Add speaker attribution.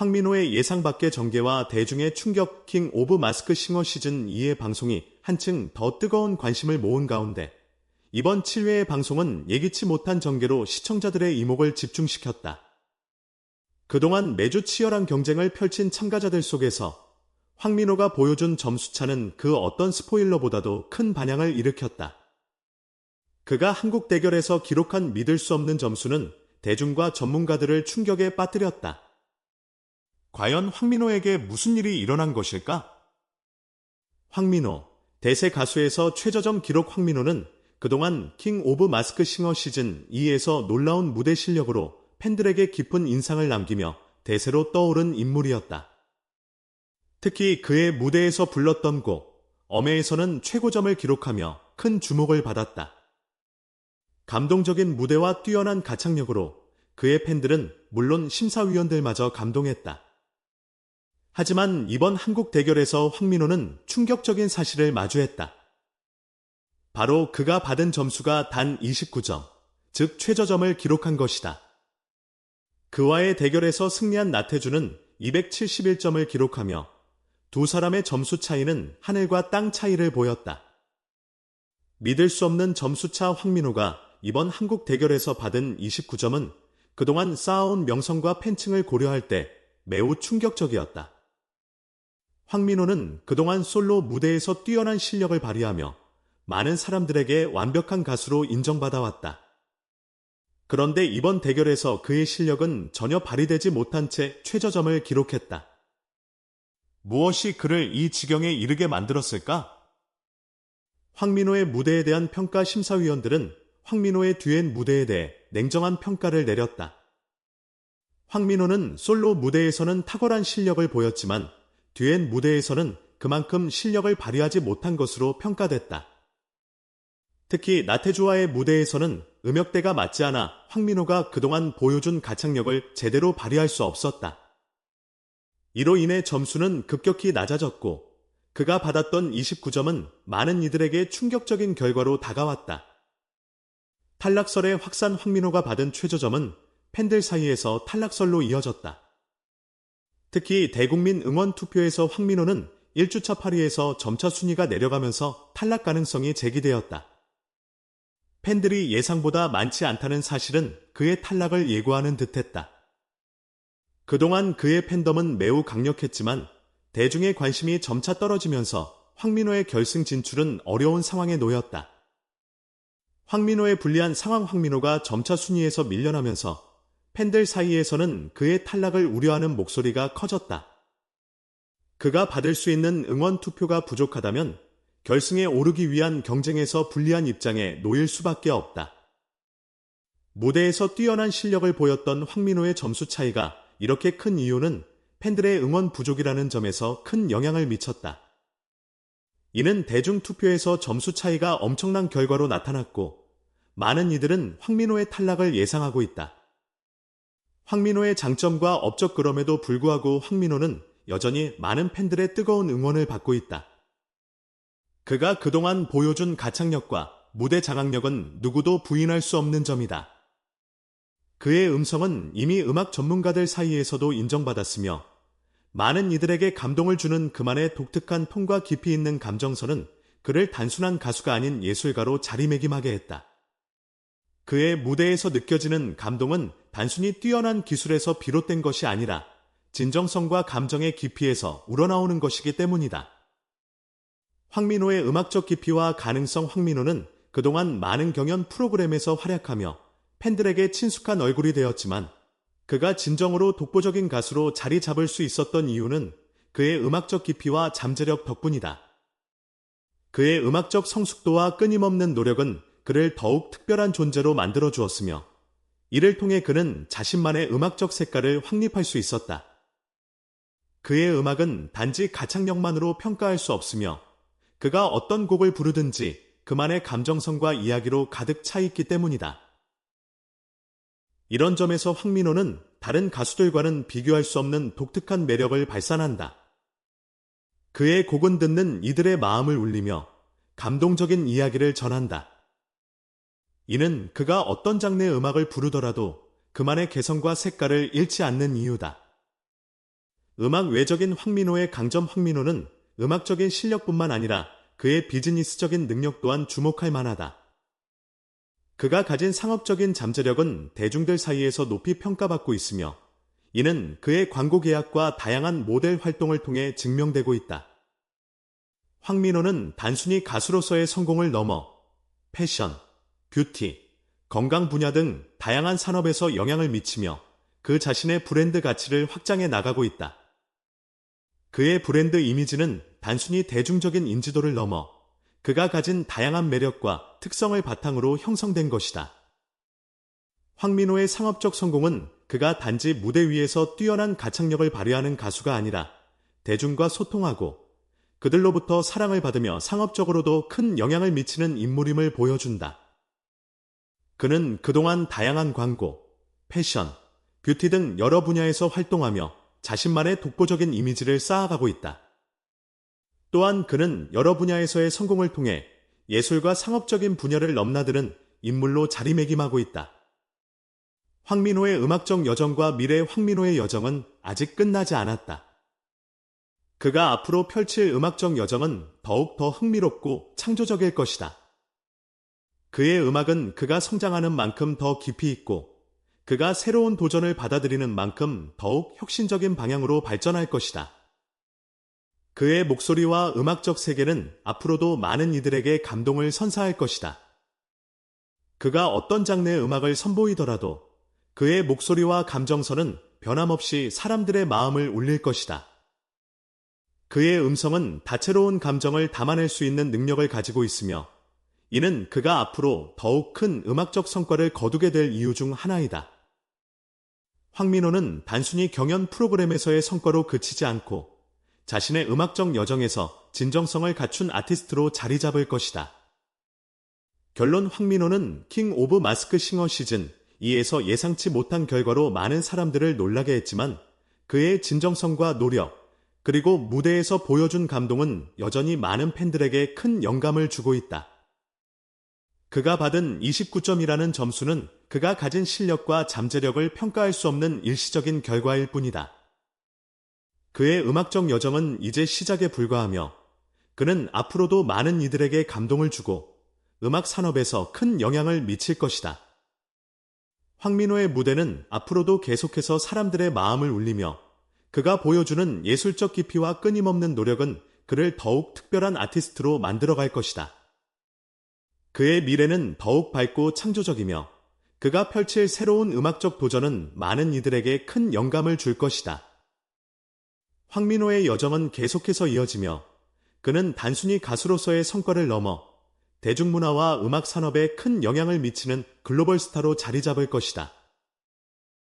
Speaker 1: 황민호의 예상 밖의 전개와 대중의 충격 킹 오브 마스크 싱어 시즌 2의 방송이 한층 더 뜨거운 관심을 모은 가운데 이번 7회의 방송은 예기치 못한 전개로 시청자들의 이목을 집중시켰다. 그동안 매주 치열한 경쟁을 펼친 참가자들 속에서 황민호가 보여준 점수차는 그 어떤 스포일러보다도 큰 반향을 일으켰다. 그가 한국 대결에서 기록한 믿을 수 없는 점수는 대중과 전문가들을 충격에 빠뜨렸다. 과연 황민호에게 무슨 일이 일어난 것일까? 황민호, 대세 가수에서 최저점 기록 황민호는 그동안 킹 오브 마스크 싱어 시즌 2에서 놀라운 무대 실력으로 팬들에게 깊은 인상을 남기며 대세로 떠오른 인물이었다. 특히 그의 무대에서 불렀던 곡, 엄해에서는 최고점을 기록하며 큰 주목을 받았다. 감동적인 무대와 뛰어난 가창력으로 그의 팬들은 물론 심사위원들마저 감동했다. 하지만 이번 한국 대결에서 황민호는 충격적인 사실을 마주했다. 바로 그가 받은 점수가 단 29점, 즉 최저점을 기록한 것이다. 그와의 대결에서 승리한 나태주는 271점을 기록하며 두 사람의 점수 차이는 하늘과 땅 차이를 보였다. 믿을 수 없는 점수차 황민호가 이번 한국 대결에서 받은 29점은 그동안 쌓아온 명성과 팬층을 고려할 때 매우 충격적이었다. 황민호는 그동안 솔로 무대에서 뛰어난 실력을 발휘하며 많은 사람들에게 완벽한 가수로 인정받아왔다. 그런데 이번 대결에서 그의 실력은 전혀 발휘되지 못한 채 최저점을 기록했다. 무엇이 그를 이 지경에 이르게 만들었을까? 황민호의 무대에 대한 평가 심사위원들은 황민호의 듀엣 무대에 대해 냉정한 평가를 내렸다. 황민호는 솔로 무대에서는 탁월한 실력을 보였지만 듀엣 무대에서는 그만큼 실력을 발휘하지 못한 것으로 평가됐다. 특히 나태주와의 무대에서는 음역대가 맞지 않아 황민호가 그동안 보여준 가창력을 제대로 발휘할 수 없었다. 이로 인해 점수는 급격히 낮아졌고 그가 받았던 29점은 많은 이들에게 충격적인 결과로 다가왔다. 탈락설의 확산 황민호가 받은 최저점은 팬들 사이에서 탈락설로 이어졌다. 특히 대국민 응원 투표에서 황민호는 1주차 8위에서 점차 순위가 내려가면서 탈락 가능성이 제기되었다. 팬들이 예상보다 많지 않다는 사실은 그의 탈락을 예고하는 듯했다. 그동안 그의 팬덤은 매우 강력했지만 대중의 관심이 점차 떨어지면서 황민호의 결승 진출은 어려운 상황에 놓였다. 황민호의 불리한 상황 황민호가 점차 순위에서 밀려나면서 팬들 사이에서는 그의 탈락을 우려하는 목소리가 커졌다. 그가 받을 수 있는 응원 투표가 부족하다면 결승에 오르기 위한 경쟁에서 불리한 입장에 놓일 수밖에 없다. 무대에서 뛰어난 실력을 보였던 황민호의 점수 차이가 이렇게 큰 이유는 팬들의 응원 부족이라는 점에서 큰 영향을 미쳤다. 이는 대중 투표에서 점수 차이가 엄청난 결과로 나타났고 많은 이들은 황민호의 탈락을 예상하고 있다. 황민호의 장점과 업적 그럼에도 불구하고 황민호는 여전히 많은 팬들의 뜨거운 응원을 받고 있다. 그가 그동안 보여준 가창력과 무대 장악력은 누구도 부인할 수 없는 점이다. 그의 음성은 이미 음악 전문가들 사이에서도 인정받았으며 많은 이들에게 감동을 주는 그만의 독특한 톤과 깊이 있는 감정선은 그를 단순한 가수가 아닌 예술가로 자리매김하게 했다. 그의 무대에서 느껴지는 감동은 단순히 뛰어난 기술에서 비롯된 것이 아니라 진정성과 감정의 깊이에서 우러나오는 것이기 때문이다. 황민호의 음악적 깊이와 가능성 황민호는 그동안 많은 경연 프로그램에서 활약하며 팬들에게 친숙한 얼굴이 되었지만 그가 진정으로 독보적인 가수로 자리 잡을 수 있었던 이유는 그의 음악적 깊이와 잠재력 덕분이다. 그의 음악적 성숙도와 끊임없는 노력은 그를 더욱 특별한 존재로 만들어 주었으며 이를 통해 그는 자신만의 음악적 색깔을 확립할 수 있었다. 그의 음악은 단지 가창력만으로 평가할 수 없으며 그가 어떤 곡을 부르든지 그만의 감정성과 이야기로 가득 차 있기 때문이다. 이런 점에서 황민호는 다른 가수들과는 비교할 수 없는 독특한 매력을 발산한다. 그의 곡은 듣는 이들의 마음을 울리며 감동적인 이야기를 전한다. 이는 그가 어떤 장르의 음악을 부르더라도 그만의 개성과 색깔을 잃지 않는 이유다. 음악 외적인 황민호의 강점 황민호는 음악적인 실력뿐만 아니라 그의 비즈니스적인 능력 또한 주목할 만하다. 그가 가진 상업적인 잠재력은 대중들 사이에서 높이 평가받고 있으며 이는 그의 광고 계약과 다양한 모델 활동을 통해 증명되고 있다. 황민호는 단순히 가수로서의 성공을 넘어 패션, 뷰티, 건강 분야 등 다양한 산업에서 영향을 미치며 그 자신의 브랜드 가치를 확장해 나가고 있다. 그의 브랜드 이미지는 단순히 대중적인 인지도를 넘어 그가 가진 다양한 매력과 특성을 바탕으로 형성된 것이다. 황민호의 상업적 성공은 그가 단지 무대 위에서 뛰어난 가창력을 발휘하는 가수가 아니라 대중과 소통하고 그들로부터 사랑을 받으며 상업적으로도 큰 영향을 미치는 인물임을 보여준다. 그는 그동안 다양한 광고, 패션, 뷰티 등 여러 분야에서 활동하며 자신만의 독보적인 이미지를 쌓아가고 있다. 또한 그는 여러 분야에서의 성공을 통해 예술과 상업적인 분야를 넘나드는 인물로 자리매김하고 있다. 황민호의 음악적 여정과 미래 황민호의 여정은 아직 끝나지 않았다. 그가 앞으로 펼칠 음악적 여정은 더욱 더 흥미롭고 창조적일 것이다. 그의 음악은 그가 성장하는 만큼 더 깊이 있고 그가 새로운 도전을 받아들이는 만큼 더욱 혁신적인 방향으로 발전할 것이다. 그의 목소리와 음악적 세계는 앞으로도 많은 이들에게 감동을 선사할 것이다. 그가 어떤 장르의 음악을 선보이더라도 그의 목소리와 감정선은 변함없이 사람들의 마음을 울릴 것이다. 그의 음성은 다채로운 감정을 담아낼 수 있는 능력을 가지고 있으며 이는 그가 앞으로 더욱 큰 음악적 성과를 거두게 될 이유 중 하나이다. 황민호는 단순히 경연 프로그램에서의 성과로 그치지 않고 자신의 음악적 여정에서 진정성을 갖춘 아티스트로 자리 잡을 것이다. 결론 황민호는 킹 오브 마스크 싱어 시즌 2에서 예상치 못한 결과로 많은 사람들을 놀라게 했지만 그의 진정성과 노력, 그리고 무대에서 보여준 감동은 여전히 많은 팬들에게 큰 영감을 주고 있다. 그가 받은 29점이라는 점수는 그가 가진 실력과 잠재력을 평가할 수 없는 일시적인 결과일 뿐이다. 그의 음악적 여정은 이제 시작에 불과하며 그는 앞으로도 많은 이들에게 감동을 주고 음악 산업에서 큰 영향을 미칠 것이다. 황민호의 무대는 앞으로도 계속해서 사람들의 마음을 울리며 그가 보여주는 예술적 깊이와 끊임없는 노력은 그를 더욱 특별한 아티스트로 만들어갈 것이다. 그의 미래는 더욱 밝고 창조적이며 그가 펼칠 새로운 음악적 도전은 많은 이들에게 큰 영감을 줄 것이다. 황민호의 여정은 계속해서 이어지며 그는 단순히 가수로서의 성과를 넘어 대중문화와 음악 산업에 큰 영향을 미치는 글로벌 스타로 자리 잡을 것이다.